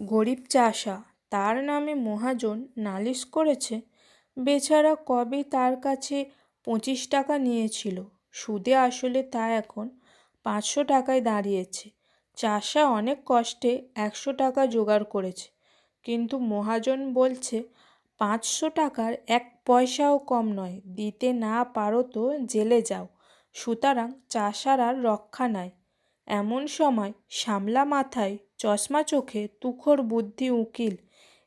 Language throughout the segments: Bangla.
গরিব চাষা, তার নামে মহাজন নালিশ করেছে, বেচারা কবে তার কাছে পঁচিশ টাকা নিয়েছিল? সুদে আসলে তা এখন পাঁচশো টাকায় দাঁড়িয়েছে। চাষা অনেক কষ্টে একশো টাকা জোগাড় করেছে, কিন্তু মহাজন বলছে, পাঁচশো টাকার এক পয়সাও কম নয়, দিতে না পারো তো জেলে যাও। সুতরাং চাষার আর রক্ষা নাই। এমন সময় সামলা মাথায় চশমা চোখে তুখোর বুদ্ধি উকিল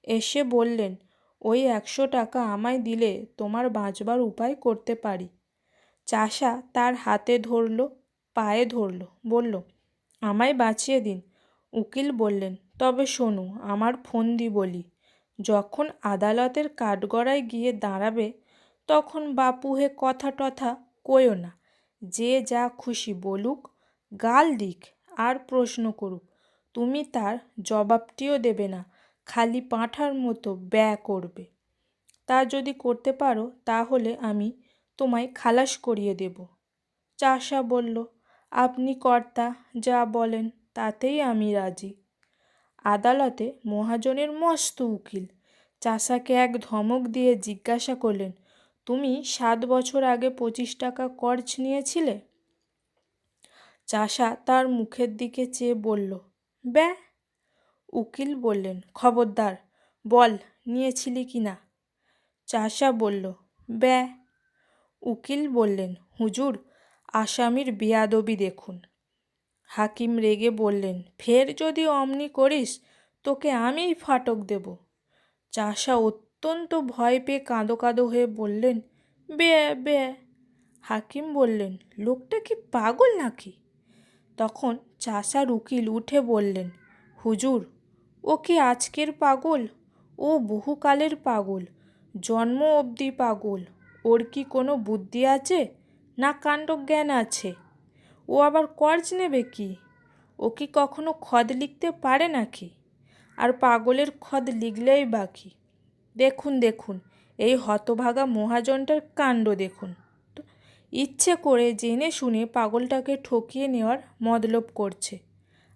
এসে বললেন, ওই একশো টাকা আমায় দিলে তোমার বাঁচবার উপায় করতে পারি। চাষা তার হাতে ধরল, পায়ে ধরল, বলল, আমায় বাঁচিয়ে দিন। উকিল বললেন, তবে শোনো, আমার ফন্দি বলি, যখন আদালতের কাঠগড়ায় গিয়ে দাঁড়াবে, তখন বাপুহে কথা টথা কয়ো না, যে যা খুশি বলুক গাল দিক, আর প্রশ্ন করুক। তুমি তার জবাবটিও দেবে না, খালি পাঁঠার মতো ব্যয় করবে। তা যদি করতে পারো, তাহলে আমি তোমায় খালাস করিয়ে দেব। চাষা বলল, আপনি কর্তা, যা বলেন তাতেই আমি রাজি। আদালতে মহাজনের মস্ত উকিল। চাষাকে এক ধমক দিয়ে জিজ্ঞাসা করলেন, তুমি সাত বছর আগে পঁচিশ টাকা কর্জ নিয়েছিলে? চাষা তার মুখের দিকে চেয়ে বলল, ব্যা উকিল বললেন, খবরদার, বল, নিয়েছিলি কি না? চাষা বলল, ব্যা উকিল বললেন, হুজুর, আসামির বেয়াদবি দেখুন। হাকিম রেগে বললেন, ফের যদি অমনি করিস, তোকে আমিই ফাটক দেব। চাষা অত্যন্ত ভয় পেয়ে কাঁদো কাঁদো হয়ে বললেন বে বে হাকিম বললেন, লোকটা কি পাগল নাকি? তখন চাষার উকিল উঠে বললেন, হুজুর, ও কি আজকের পাগল? ও বহুকালের পাগল, জন্ম অবধি পাগল। ওর কি কোনো বুদ্ধি আছে না কাণ্ডজ্ঞান আছে? ও আবার কর্জ নেবে কি? ও কি কখনো খদ লিখতে পারে নাকি? আর পাগলের খদ লিখলেই বাকি দেখুন দেখুন, এই হতভাগা মহাজনটার কাণ্ড দেখুন। ইচ্ছে করে জেনে শুনে পাগলটাকে ঠকিয়ে নেওয়ার মতলব করছে।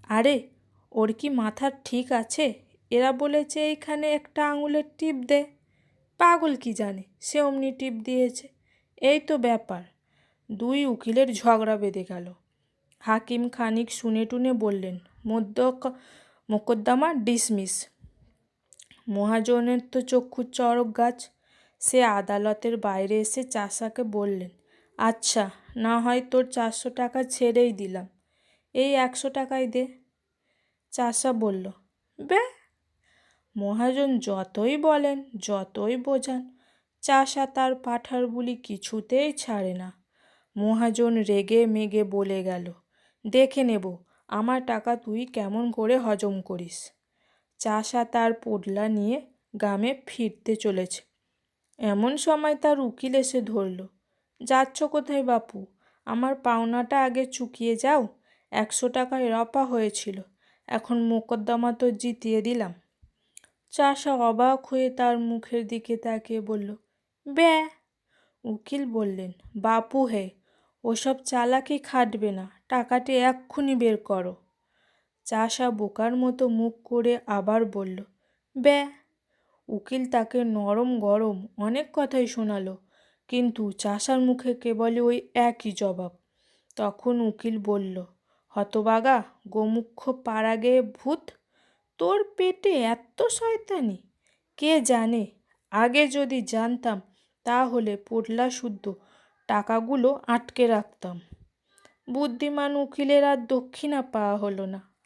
আরে, ওর কি মাথার ঠিক আছে? এরা বলেছে এইখানে একটা আঙুলের টিপ দে। পাগল কি জানে? সে অমনি টিপ দিয়েছে। এই তো ব্যাপার। দুই উকিলের ঝগড়া বেঁধে গেল। হাকিম খানিক শুনে টুনে বললেন মধ্য মোকদ্দমা, ডিসমিস। মহাজনের তো চক্ষু চড়ক গাছ। সে আদালতের বাইরে এসে চাষাকে বললেন আচ্ছা না হয় তোর চারশো টাকা ছেড়েই দিলাম। এই একশো টাকায় দে। চাষা বলল বে মহাজন যতই বলেন, যতই বোঝান, চাষা তার পাঠার বুলি কিছুতেই ছাড়ে না। মহাজন রেগে মেগে বলে গেল, দেখে নেব, আমার টাকা তুই কেমন করে হজম করিস। চাষা তার পোডলা নিয়ে গ্রামে ফিরতে চলেছে। এমন সময় তার উকিল এসে ধরল যাচ্ছ কোথায় বাপু? আমার পাওনাটা আগে চুকিয়ে যাও। একশো টাকায় রপা হয়েছিল। এখন মোকদ্দমা তো জিতিয়ে দিলাম। চাষা অবাক হয়ে তার মুখের দিকে তাকিয়ে বলল, ব্যা। উকিল বললেন, বাপু হে, ওসব চালাকি খাটবে না। টাকাটি এক্ষুনি বের করো। চাষা বোকার মতো মুখ করে আবার বলল, ব্যা। উকিল তাকে নরম গরম অনেক কথাই শোনালো। কিন্তু চাষার মুখে কেবলই ওই একই জবাব। তখন উকিল বলল, হতবাগা গোমুখ্য পাড়াগে ভূত? তোর পেটে এত শয়তানি? কে জানে? আগে যদি জানতাম, তাহলে পোটলা শুদ্ধ টাকাগুলো আটকে রাখতাম। বুদ্ধিমান উকিলের আর দক্ষিণা পাওয়া হলো না।